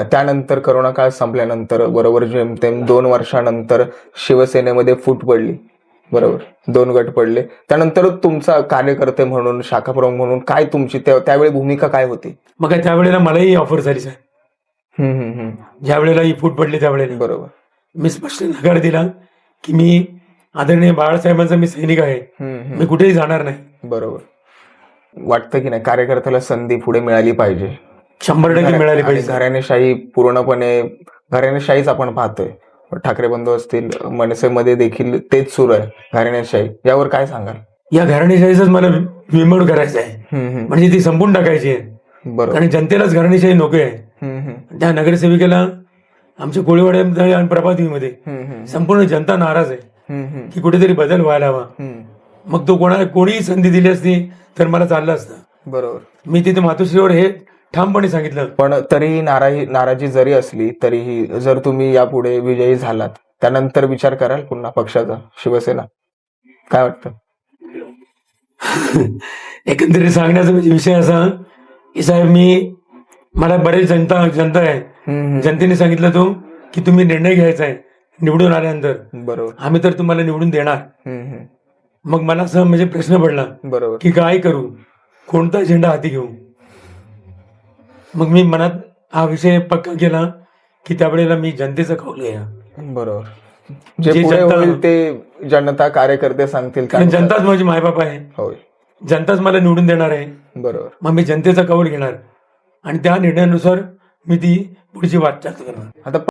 त्यानंतर करोना काळ संपल्यानंतर बरोबर जेमतेम दोन वर्षानंतर शिवसेनेमध्ये फूट पडली. बरोबर दोन गट पडले. त्यानंतर तुमचा कार्यकर्ते म्हणून शाखाप्रमुख म्हणून काय तुमची त्या- त्यावेळी भूमिका काय होती? मग त्यावेळेला मलाही ऑफर झाली हम्म. ज्या वेळेला ही फूट पडली त्यावेळेला. बरोबर. मी स्पष्ट नकार दिला की मी आदरणीय बाळासाहेबांचा मी सैनिक आहे. मी कुठेही जाणार नाही. बरोबर. वाटतं की नाही कार्यकर्त्याला संधी पुढे मिळाली पाहिजे. शंभर टक्के मिळाली आणि पाहिजे. घराणेशाही पूर्णपणे घराणेशाहीच आपण पाहतोय. ठाकरे बंधू असतील मनसेमध्ये देखील तेच सुरू आहे घराणेशाही. यावर काय सांगाल? या घराणेशाहीच मला विमोड करायचं आहे. म्हणजे ती संपून टाकायची आहे. बरोबर. कारण जनतेलाच घराणेशाही नको आहे. त्या नगरसेविकेला आमच्या कोळीवाड्यामध्ये आणि हम्म. संपूर्ण जनता नाराज आहे. की कुठेतरी बदल व्हायला हवा. मग तो कोणाला कोणीही संधी दिली असती तर मला चाललं असतं. बरोबर. मी तिथे मातोश्रीवर हे ठामपणे सांगितलं पण तरीही नाराजी नाराजी जरी असली तरीही जर तुम्ही यापुढे विजयी झालात त्यानंतर विचार कराल पुन्हा पक्षाचा शिवसेना? काय वाटतं? एकंदरीत सांगण्याचा म्हणजे विषय असा की साहेब मी मला बरेच जनता जनता आहे. जनतेने सांगितलं तो की तुम्ही निर्णय घ्यायचा आहे निवडून आल्यानंतर. बरोबर. आम्ही तर तुम्हाला निवडून देणार. मग मला असं म्हणजे प्रश्न पडला बरोबर. की काय करू? कोणता झेंडा हाती घेऊ? मग मी मनात हा विषय पक्का केला की त्यावेळेला मी जनतेचा कौल घ्या. बरोबर. जे जे पुढे जनता- होईल ते जनता कार्यकर्ते सांगतील कारण. जनताच माझी मायबाप आहे. होय. जनताच मला निवडून देणार आहे. बरोबर. मग मी जनतेचा कौल घेणार. आणि त्या निर्णयानुसार मी ती पुढची वाटचाल करणार. आता